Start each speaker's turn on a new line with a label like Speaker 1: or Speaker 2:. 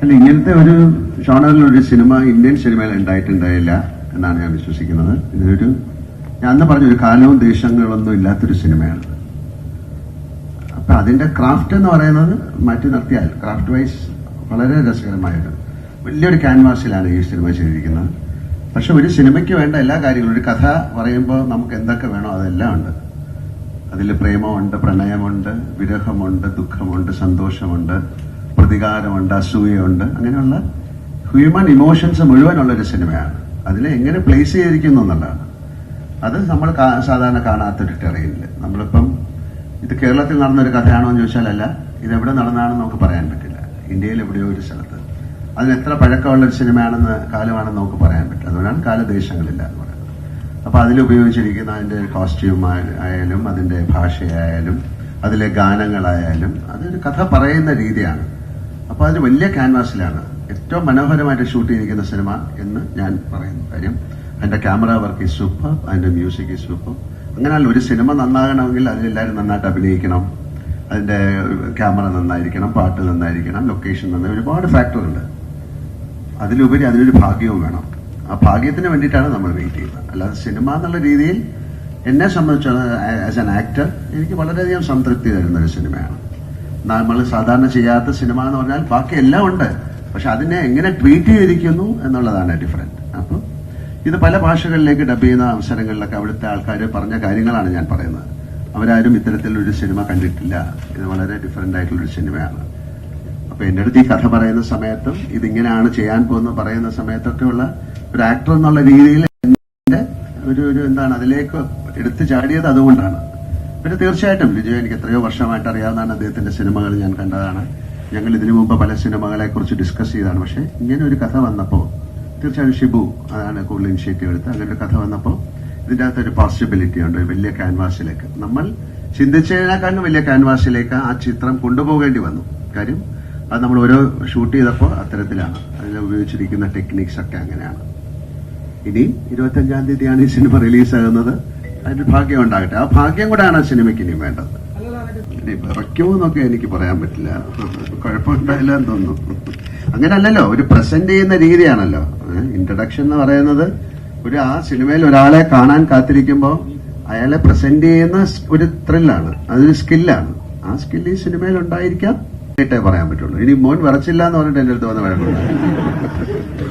Speaker 1: അല്ല ഇങ്ങനത്തെ ഒരു ഷോണറിലൊരു സിനിമ ഇന്ത്യൻ സിനിമയിൽ ഉണ്ടായിട്ടുണ്ടായില്ല എന്നാണ് ഞാൻ വിശ്വസിക്കുന്നത്. ഇതൊരു ഞാൻ അന്ന് പറഞ്ഞു ഒരു കാലവും ദേശങ്ങളൊന്നും ഇല്ലാത്തൊരു സിനിമയാണ്. അപ്പൊ അതിന്റെ ക്രാഫ്റ്റ് എന്ന് പറയുന്നത് മാറ്റി നിർത്തിയാൽ ക്രാഫ്റ്റ് വൈസ് വളരെ രസകരമായിട്ട് വലിയൊരു ക്യാൻവാസിലാണ് ഈ സിനിമ ചെയ്തിരിക്കുന്നത്. പക്ഷെ ഒരു സിനിമയ്ക്ക് വേണ്ട എല്ലാ കാര്യങ്ങളും ഒരു കഥ പറയുമ്പോൾ നമുക്ക് എന്തൊക്കെ വേണോ അതെല്ലാം ഉണ്ട്. അതിൽ പ്രേമമുണ്ട് പ്രണയമുണ്ട് വിരഹമുണ്ട് ദുഃഖമുണ്ട് സന്തോഷമുണ്ട്. പ്രതികാരമുണ്ട് അസൂയുണ്ട് അങ്ങനെയുള്ള ഹ്യൂമൻ ഇമോഷൻസ് മുഴുവനുള്ള ഒരു സിനിമയാണ്. അതിൽ എങ്ങനെ പ്ലേസ് ചെയ്തിരിക്കുന്നു എന്നുള്ളതാണ്. അത് നമ്മൾ സാധാരണ കാണാത്തൊരു ടെറയിനിൽ നമ്മളിപ്പം ഇത് കേരളത്തിൽ നടന്ന ഒരു കഥയാണോ എന്ന് ചോദിച്ചാലല്ല ഇത് എവിടെ നടന്നാണെന്ന് നമുക്ക് പറയാൻ പറ്റില്ല. ഇന്ത്യയിൽ എവിടെയോ ഒരു സ്ഥലത്ത്. അതിന് എത്ര പഴക്കമുള്ള ഒരു സിനിമയാണെന്ന് കാലമാണെന്ന് നമുക്ക് പറയാൻ പറ്റില്ല. അതുകൊണ്ടാണ് കാലദേശങ്ങളില്ല എന്ന് പറയുന്നത്. അപ്പൊ അതിൽ ഉപയോഗിച്ചിരിക്കുന്ന അതിന്റെ കോസ്റ്റ്യൂം ആയാലും അതിന്റെ ഭാഷയായാലും അതിലെ ഗാനങ്ങളായാലും അതൊരു കഥ പറയുന്ന രീതിയാണ്. അപ്പൊ അതൊരു വലിയ ക്യാൻവാസിലാണ് ഏറ്റവും മനോഹരമായിട്ട് ഷൂട്ട് ചെയ്തിരിക്കുന്ന സിനിമ എന്ന് ഞാൻ പറയുന്നു കാര്യം. അതിന്റെ ക്യാമറ വർക്ക് ഈ സൂപ്പർ അതിന്റെ മ്യൂസിക് ഈ സൂപ്പർ അങ്ങനെയല്ല ഒരു സിനിമ നന്നാകണമെങ്കിൽ അതിലെല്ലാവരും നന്നായിട്ട് അഭിനയിക്കണം. അതിന്റെ ക്യാമറ നന്നായിരിക്കണം പാട്ട് നന്നായിരിക്കണം ലൊക്കേഷൻ നന്നായി ഒരുപാട് ഫാക്ടറുണ്ട് അതിലുപരി അതിനൊരു ഭാഗ്യവും വേണം. ആ ഭാഗ്യത്തിന് വേണ്ടിയിട്ടാണ് നമ്മൾ വെയിറ്റ് ചെയ്യുന്നത്. അല്ലാതെ സിനിമ എന്നുള്ള രീതിയിൽ എന്നെ സംബന്ധിച്ചോളം ആസ് ആൻ ആക്ടർ എനിക്ക് വളരെയധികം സംതൃപ്തി തരുന്ന ഒരു സിനിമയാണ് നമ്മൾ സാധാരണ ചെയ്യാത്ത സിനിമ എന്ന് പറഞ്ഞാൽ ബാക്കി എല്ലാം ഉണ്ട്. പക്ഷെ അതിനെ എങ്ങനെ ട്രീറ്റ് ചെയ്തിരിക്കുന്നു എന്നുള്ളതാണ് ഡിഫറെന്റ് അപ്പം ഇത് പല ഭാഷകളിലേക്ക് ഡബ് ചെയ്യുന്ന അവസരങ്ങളിലൊക്കെ അവിടുത്തെ ആൾക്കാർ പറഞ്ഞ കാര്യങ്ങളാണ് ഞാൻ പറയുന്നത്. അവരാരും ഇത്തരത്തിലൊരു സിനിമ കണ്ടിട്ടില്ല. ഇത് വളരെ ഡിഫറെന്റ് ആയിട്ടുള്ളൊരു സിനിമയാണ് അപ്പൊ എന്റെ അടുത്ത് ഈ കഥ പറയുന്ന സമയത്തും ഇതിങ്ങനെയാണ് ചെയ്യാൻ പോകുന്ന പറയുന്ന സമയത്തൊക്കെയുള്ള ഒരു ആക്ടർ എന്നുള്ള രീതിയിൽ ഒരു ഒരു എന്താണ് അതിലേക്ക് എടുത്തു ചാടിയത് അതുകൊണ്ടാണ്. പിന്നെ തീർച്ചയായിട്ടും ലിജോ എനിക്ക് എത്രയോ വർഷമായിട്ട് അറിയാവുന്നതാണ് അദ്ദേഹത്തിന്റെ സിനിമകൾ ഞാൻ കണ്ടതാണ്. ഞങ്ങൾ ഇതിനു മുമ്പ് പല സിനിമകളെ കുറിച്ച് ഡിസ്കസ് ചെയ്തതാണ് പക്ഷെ ഇങ്ങനെ ഒരു കഥ വന്നപ്പോൾ തീർച്ചയായും ഷിബു അതാണ് കൂടുതൽ ഇനിഷ്യേറ്റീവ് എടുത്ത് അങ്ങനെ ഒരു കഥ വന്നപ്പോൾ ഇതിന്റെ അകത്ത് ഒരു പോസിബിലിറ്റി ഉണ്ട് വലിയ ക്യാൻവാസിലേക്ക് നമ്മൾ ചിന്തിച്ചതിനേക്കാളും വലിയ ക്യാൻവാസിലേക്ക് ആ ചിത്രം കൊണ്ടുപോകേണ്ടി വന്നു. കാര്യം അത് നമ്മൾ ഓരോ ഷൂട്ട് ചെയ്തപ്പോൾ അത്തരത്തിലാണ്. അതിൽ ഉപയോഗിച്ചിരിക്കുന്ന ടെക്നിക്സ് ഒക്കെ അങ്ങനെയാണ്. ഇനി ഇരുപത്തഞ്ചാം തീയതിയാണ് ഈ സിനിമ റിലീസാകുന്നത് അതിന് ഭാഗ്യം ഉണ്ടാകട്ടെ. ആ ഭാഗ്യം കൂടെയാണ് ആ സിനിമയ്ക്ക് ഇനി വേണ്ടത്. ഇനി വിറയ്ക്കുമോ എന്നൊക്കെ എനിക്ക് പറയാൻ പറ്റില്ല. കുഴപ്പമുണ്ടായില്ല എന്ന് തോന്നുന്നു. അങ്ങനല്ലല്ലോ ഒരു പ്രസന്റ് ചെയ്യുന്ന രീതിയാണല്ലോ. ഇൻട്രഡക്ഷൻ എന്ന് പറയുന്നത് ഒരു ആ സിനിമയിൽ ഒരാളെ കാണാൻ കാത്തിരിക്കുമ്പോൾ അയാളെ പ്രസന്റ് ചെയ്യുന്ന ഒരു ത്രില്ലാണ് അതൊരു സ്കില്ലാണ് ആ സ്കില്ല് ഈ സിനിമയിൽ ഉണ്ടായിരിക്കാം. കേട്ടേ പറയാൻ പറ്റുള്ളൂ. ഇനി മോൻ വിറച്ചില്ല എന്ന് പറഞ്ഞിട്ട് എന്റെ അടുത്ത് വന്ന് വഴക്കുണ്ട്